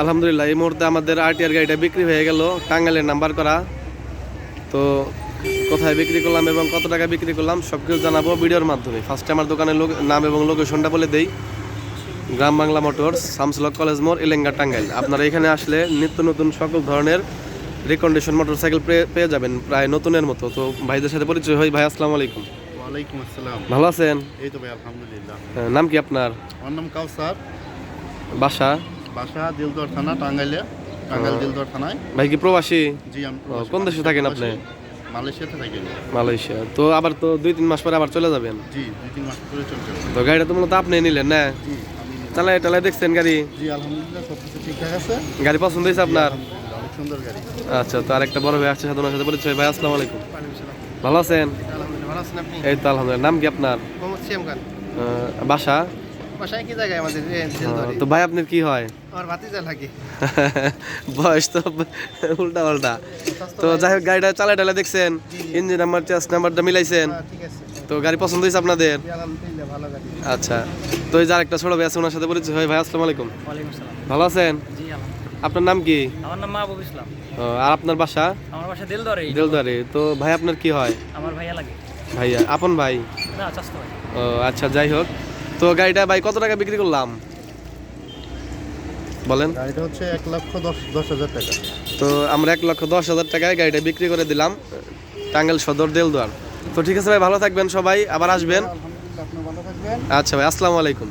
আলহামদুলিল্লাহ এই মুহূর্তে আমাদের আরটিআর গাড়িটা বিক্রি হয়ে গেল টাঙ্গাইলের নাম্বার করা। তো কোথায় বিক্রি করলাম এবং কত টাকা বিক্রি করলাম সব কিছু জানাব ভিডিওর মাধ্যমে। ফার্স্টে আমার দোকানের লোক নাম এবং লোকেশনটা বলে দেই। গ্রাম বাংলা মোটরস শামসুলক কলেজ মোড় এলেঙ্গা টাঙ্গাইল। আপনারা এখানে আসলে নিত্য নতুন সকল ধরনের রিকন্ডিশন মোটরসাইকেল পেয়ে যাবেন প্রায় নতুনের মতো। তো ভাইদের সাথে পরিচয় হই ভাই আসসালামু আলাইকুম। ওয়ালাইকুম আসসালাম। ভালো আছেন? এই তো ভাই আলহামদুলিল্লাহ। নাম কি আপনার? আমার নাম কাউসার। বাসা? বাসা দিলদর থানা টাঙ্গাইলে টাঙ্গাইল দিলদর থানায়। ভাই কি প্রবাসী? জি আমি কোন দেশে থাকেন আপনি? মালয়েশিয়াতে থাকি মালয়েশিয়া। তো আবার তো দুই তিন মাস পরে আবার চলে যাবেন? জি দুই তিন মাস ধরে চলছে তো গাড়িটা তো মূলত আপনি নিলেন না? জি আমি চালাই টালাই দেখছেন গাড়ি? জি আলহামদুলিল্লাহ সব কিছু ঠিকঠাক আছে। গাড়ি পছন্দ হয়েছে আপনার? আলহামদুলিল্লাহ, অনেক সুন্দর গাড়ি। আচ্ছা তো আরেকটা বড় ভাই আসছে সাথে ওনার সাথে পরিচয়। ভাই আসসালামু আলাইকুম। ভালো আছেন? আলহামদুলিল্লাহ ভালো আছেন আপনি? এই তো আলহামদুলিল্লাহ। নাম কি আপনার? মোহাম্মদ সিয়াম খান। আহ, বাসা? বাসায় কি জায়গায় আমাদের। তো ভাই আপনার কি হয়? আমার ভাতিজা লাগে। বয়স তো উল্টা পাল্টা। তো যাই হোক গাড়িটা চালাই টালাই দেখছেন? ইঞ্জিন নাম্বার চেস নাম্বারটা মিলাইছেন? হ্যাঁ, ঠিক আছে। তো গাড়ি পছন্দ হয়েছে আপনাদের? ভালো আচ্ছা। তো এই যে আরেকটা ছোট ভাই আছে ওনার সাথে পরিচয় হয় ভাই আসসালামু আলাইকুম। ভালো আছেন? আপনার নাম কি? আমার নাম মাহবুব ইসলাম। আর আপনার বাসা? আমার বাসা দিলদরে। দেলদারে। তো ভাই আপনার কি হয়? আমার ভাইয়া লাগে। ভাইয়া। আপন ভাই? না চাস্ত ভাই। ও আচ্ছা যাই হোক। তো গাড়িটা ভাই কত টাকা বিক্রি করলাম? বলেন। গাড়িটা হচ্ছে এক লক্ষ দশ হাজার টাকা। তো আমরা এক লক্ষ দশ হাজার টাকায় গাড়িটা বিক্রি করে দিলাম টাঙ্গাইল সদর দেলদুয়ার। তো ঠিক আছে ভাই ভালো থাকবেন সবাই আবার আসবেন। আচ্ছা ভাই আসসালামু আলাইকুম।